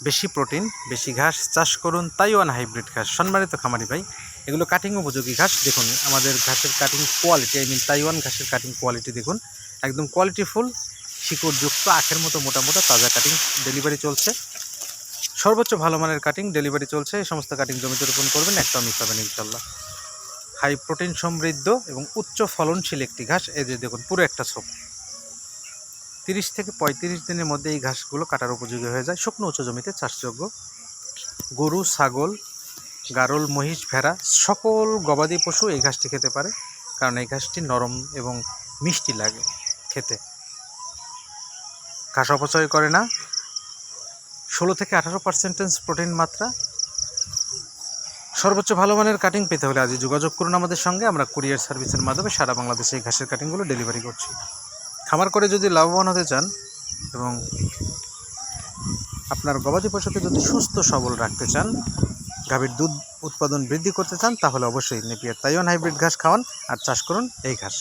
বেশি প্রোটিন, বেশি ঘাস চাষ করুন, তাইওয়ান হাইব্রিড ঘাস, সম্মানিত খামারি ভাই। এগুলো কাটিং উপযোগী ঘাস, দেখুন আমাদের ঘাসের cutting quality I mean Taiwan ঘাসের কাটিং কোয়ালিটি দেখুন। একদম কোয়ালিটিফুল শিকড়যুক্ত, আখের মতো মোটা তাজা কাটিং ডেলিভারি চলছে। সর্বোচ্চ ভালো মানের কাটিং ডেলিভারি চলছে, এই সমস্ত কাটিং জমিতে রোপণ করবেন একটাও মিস পাবেন ইনশাল্লাহ হাই প্রোটিন সমৃদ্ধ এবং উচ্চ ফলনশীল একটি ঘাস যে দেখুন, পুরো একটা ছোপ। তিরিশ থেকে পঁয়ত্রিশ দিনের মধ্যে এই ঘাসগুলো কাটার উপযোগী হয়ে যায়। শুকনো উঁচু জমিতে চাষযোগ্য গরু, ছাগল, গারল, মহিষ, ভেড়া সকল গবাদি পশু এই ঘাসটি খেতে পারে, কারণ এই ঘাসটি নরম এবং মিষ্টি লাগে খেতে। ঘাস অপচয় করে না। ষোলো থেকে আঠারো পার্সেন্টেজ প্রোটিন মাত্রা। সর্বোচ্চ ভালো মানের কাটিং পেতে হলে আজই যোগাযোগ করুন আমাদের সঙ্গে। আমরা কুরিয়ার সার্ভিসের মাধ্যমে সারা বাংলাদেশে এই ঘাসের কাটিংগুলো ডেলিভারি করছি। খামার করে যদি লাভবান হতে চান এবং আপনার গবাদি পশুকে যদি সুস্থ, সবল রাখতে চান, গাভীর দুধ উৎপাদন বৃদ্ধি করতে চান, তাহলে অবশ্যই নেপিয়ার তাইওয়ান হাইব্রিড ঘাস খাওয়ান আর চাষ করুন এই ঘাস।